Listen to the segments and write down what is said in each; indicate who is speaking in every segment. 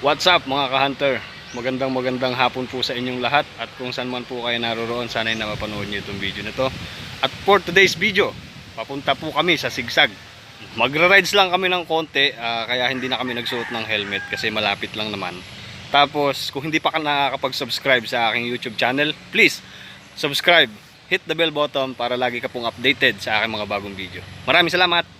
Speaker 1: What's up mga ka-hunter? Magandang magandang hapon po sa inyong lahat at kung saan man po kayo naroroon sana'y napapanood niyo itong video na to. At for today's video, papunta po kami sa Sigsag. Magra-rides lang kami ng konti ah, kaya hindi na kami nagsuot ng helmet kasi malapit lang naman. Tapos kung hindi pa ka nakakapag-subscribe sa aking YouTube channel, please subscribe, hit the bell button para lagi ka pong updated sa aking mga bagong video. Maraming salamat!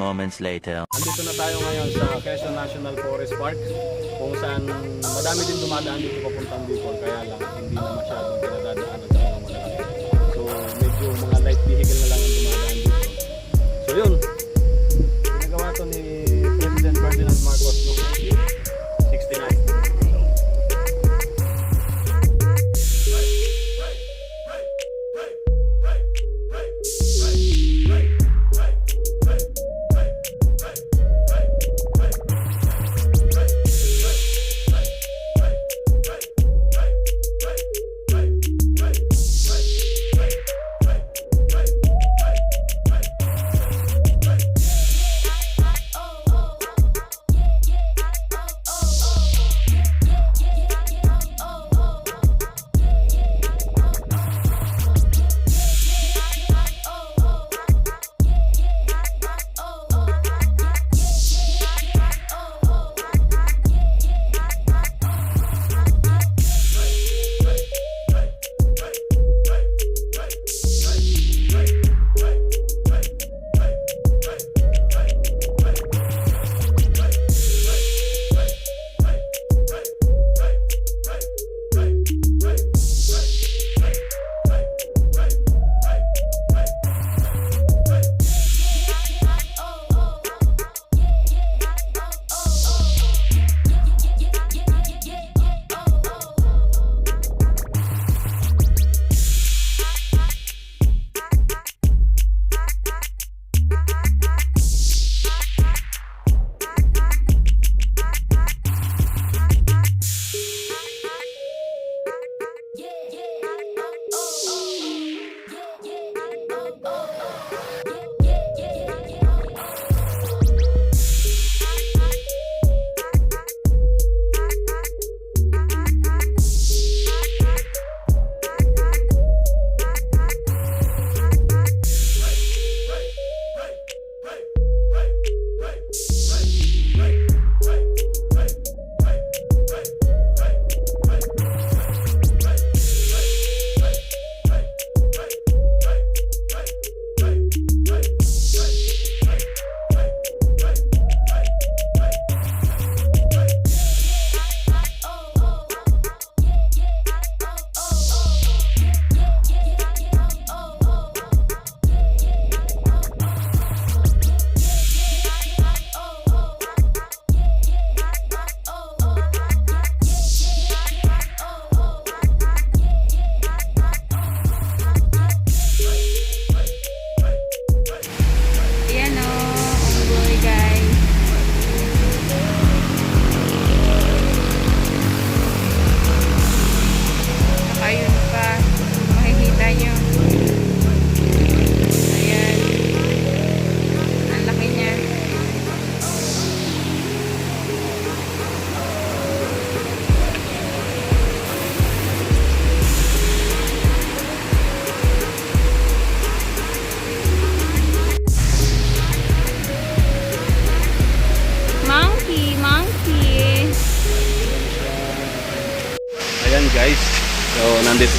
Speaker 2: Moments later.
Speaker 1: Andito na tayo ngayon sa Quezon National Forest Park kung saan madami din dumadaan dito papuntang Bicol kaya lang hindi na masyadong pinadadaanan sa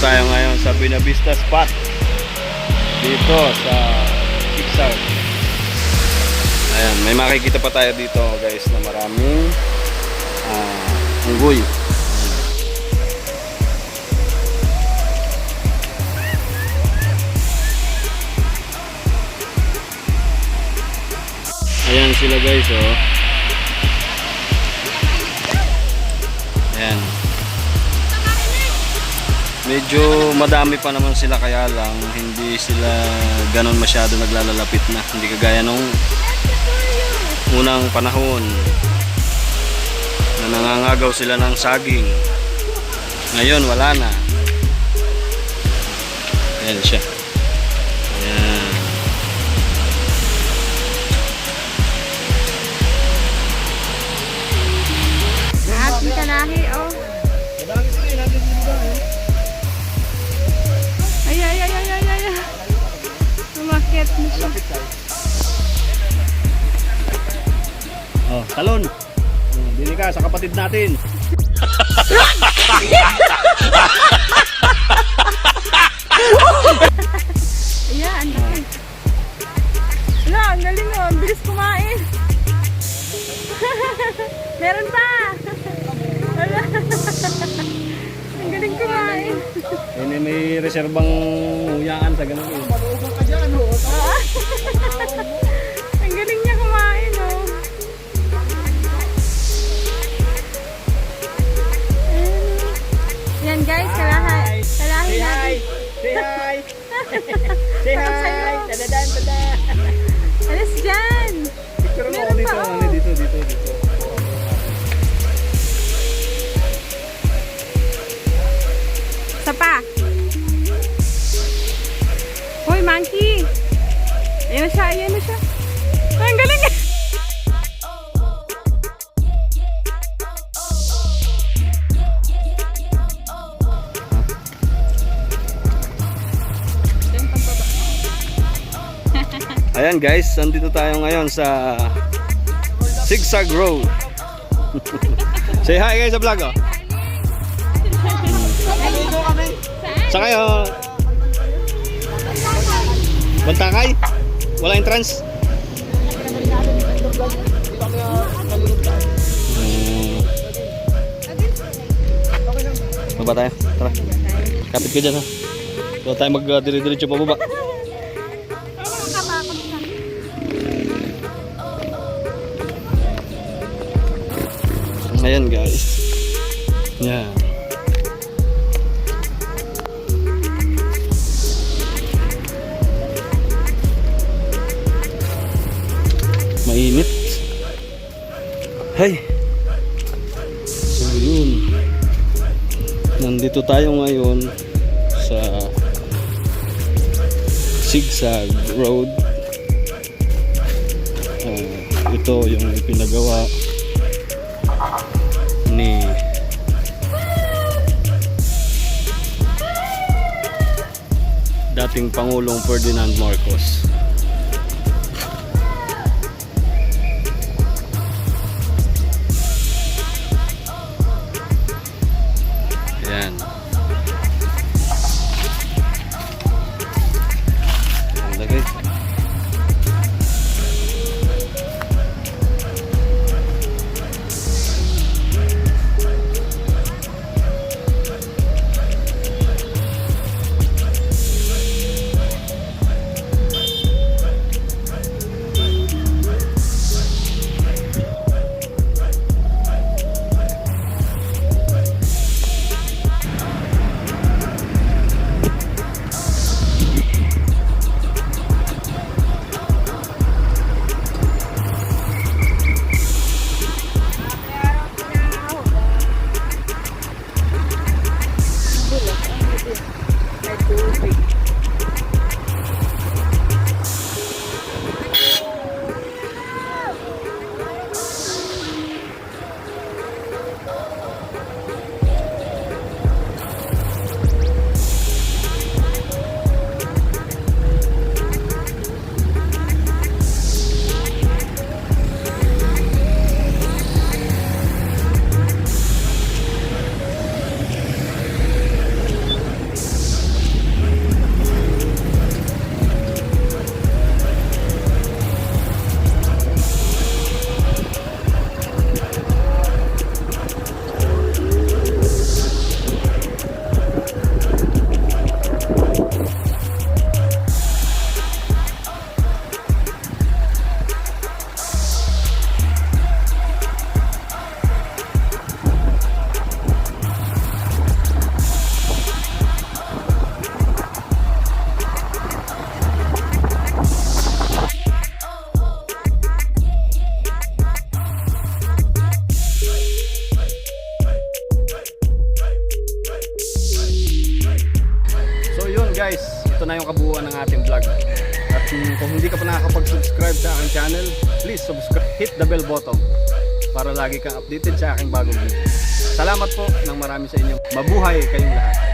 Speaker 1: tayo ngayon sa Binavista Spot. Dito sa Pixar. Ayan, may makikita pa tayo dito guys na maraming ah, unggoy. Ayan sila guys oh. Ayan. Medyo madami pa naman sila kaya lang hindi sila ganon masyado naglalalapit na. Hindi kagaya nung unang panahon na nangangagaw sila ng saging. Ngayon wala na. Ayan siya.
Speaker 3: Siya.
Speaker 1: Oh, talon. Dili ka sa kapatid natin.
Speaker 3: Ayan, ang laki. Wala, ang galing oh. Ang bilis kumain. Meron pa. Wala. ang galing kumain.
Speaker 1: Ini may reserbang huyaan sa ganun. eh.
Speaker 3: Ang galing niya kumain, oh. Ayan. Yan guys, kalahi. Kalahi natin.
Speaker 4: Say hi! Say hi!
Speaker 3: Ayan
Speaker 1: guys, nandito tayo ngayon sa Zigzag Road. Say hi guys sa vlog oh. Sa kayo? Bantakay? Wala entrance? Baba tayo. Tara. Kapit ka dyan ha. Huwag tayo mag-dire-diretso pababa. Ayan guys. Yan. Mainit. Hay. So yun. Nandito tayo ngayon sa Zigzag Road. Ah, ito yung pinagawa ni dating Pangulong Ferdinand Marcos. Ito na yung kabuuan ng ating vlog. At mm, kung hindi ka pa nakakapag-subscribe sa aking channel, please subscribe, hit the bell button para lagi kang updated sa aking bagong video. Salamat po ng marami sa inyo. Mabuhay kayong lahat.